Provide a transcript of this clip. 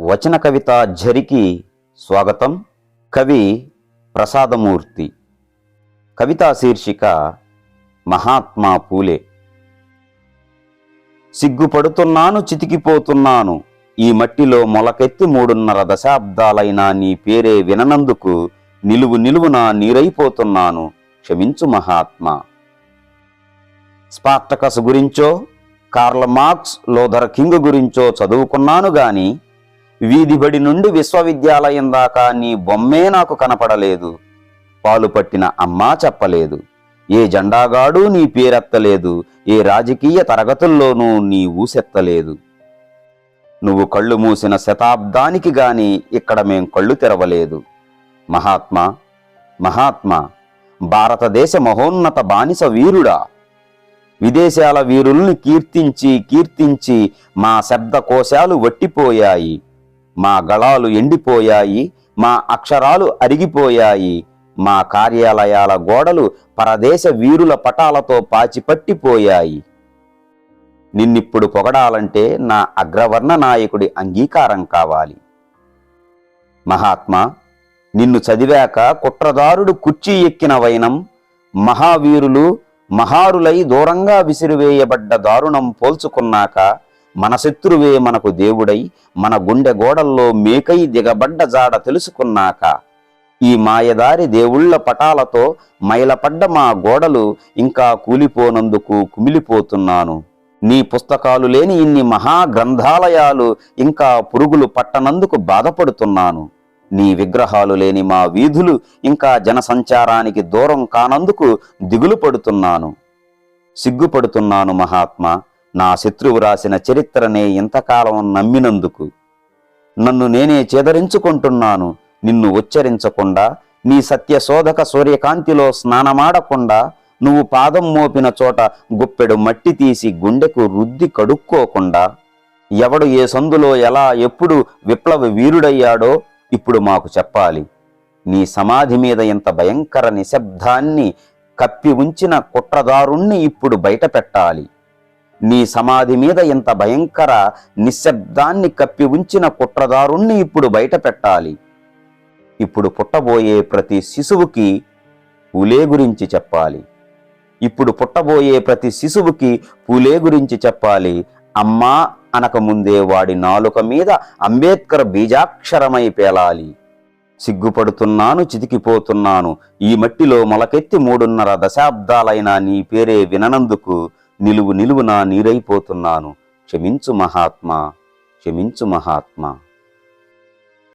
వచన కవిత ఝరికి స్వాగతం. కవి ప్రసాదమూర్తి. కవితా శీర్షిక మహాత్మా పూలే. సిగ్గుపడుతున్నాను చితికిపోతున్నాను. ఈ మట్టిలో మొలకెత్తి మూడున్నర దశాబ్దాలైనా నీ పేరే విననందుకు నిలువు నిలువున నీరైపోతున్నాను. క్షమించు మహాత్మా. స్పార్టకస్ గురించో కార్ల మార్క్స్ లోథర్ కింగ్ గురించో చదువుకున్నాను గాని వీధిబడి నుండి విశ్వవిద్యాలయం దాకా నీ బొమ్మే నాకు కనపడలేదు. పాలు పట్టిన అమ్మా చెప్పలేదు. ఏ జెండాగాడు నీ పేరెత్తలేదు. ఏ రాజకీయ తరగతుల్లోనూ నీ ఊసెత్తలేదు. నువ్వు కళ్ళు మూసిన శతాబ్దానికి గాని ఇక్కడ మేం కళ్ళు తెరవలేదు. మహాత్మా మహాత్మా భారతదేశ మహోన్నత బానిస వీరుడా. విదేశాల వీరుల్ని కీర్తించి కీర్తించి మా శబ్దకోశాలు వట్టిపోయాయి. మా గళాలు ఎండిపోయాయి మా అక్షరాలు అరిగిపోయాయి మా కార్యాలయాల గోడలు పరదేశ వీరుల పటాలతో పాచిపట్టిపోయాయి నిన్నిప్పుడు పొగడాలంటే నా అగ్రవర్ణ నాయకుడి అంగీకారం కావాలి. మహాత్మా నిన్ను చదివాక కుట్రదారుడు కుర్చీ ఎక్కిన వైనం మహావీరులు మహారులై దూరంగా విసిరివేయబడ్డ దారుణం పోల్చుకున్నాక మన శత్రువే మనకు దేవుడై మన గుండె గోడల్లో మేకై దిగబడ్డ జాడ తెలుసుకున్నాక ఈ మాయదారి దేవుళ్ళ పటాలతో మైలపడ్డ మా గోడలు ఇంకా కూలిపోనందుకు కుమిలిపోతున్నాను. నీ పుస్తకాలు లేని ఇన్ని మహా గ్రంథాలయాలు ఇంకా పురుగులు పట్టనందుకు బాధపడుతున్నాను. నీ విగ్రహాలు లేని మా వీధులు ఇంకా జనసంచారానికి దూరం కానందుకు దిగులు పడుతున్నాను. సిగ్గుపడుతున్నాను మహాత్మా నా శత్రువు రాసిన చరిత్రనే ఇంతకాలం నమ్మినందుకు నన్ను నేనే చేదరించుకుంటున్నాను నిన్ను ఉచ్చరించకుండా నీ సత్యశోధక సూర్యకాంతిలో స్నానమాడకుండా నువ్వు పాదం మోపిన చోట గుప్పెడు మట్టి తీసి గుండెకు రుద్ది కడుక్కోకుండా ఎవడు ఏ సందులో ఎలా ఎప్పుడు విప్లవ వీరుడయ్యాడో ఇప్పుడు మాకు చెప్పాలి. నీ సమాధి మీద ఇంత భయంకర నిశ్శబ్దాన్ని కప్పి ఉంచిన కుట్రదారుణ్ణి ఇప్పుడు బయట పెట్టాలి నీ సమాధి మీద ఇంత భయంకర నిశ్శబ్దాన్ని కప్పి ఉంచిన కుట్రదారుణ్ణి ఇప్పుడు బయట పెట్టాలి. ఇప్పుడు పుట్టబోయే ప్రతి శిశువుకి పూలే గురించి చెప్పాలి. ఇప్పుడు పుట్టబోయే ప్రతి శిశువుకి పూలే గురించి చెప్పాలి. అమ్మా అనకముందే వాడి నాలుక మీద అంబేద్కర్ బీజాక్షరమై పేలాలి. సిగ్గుపడుతున్నాను చితికిపోతున్నాను. ఈ మట్టిలో మొలకెత్తి మూడున్నర దశాబ్దాలైన నీ పేరే విననందుకు నిలువు నిలువున నీరైపోతున్నాను. క్షమించు మహాత్మా క్షమించు మహాత్మా.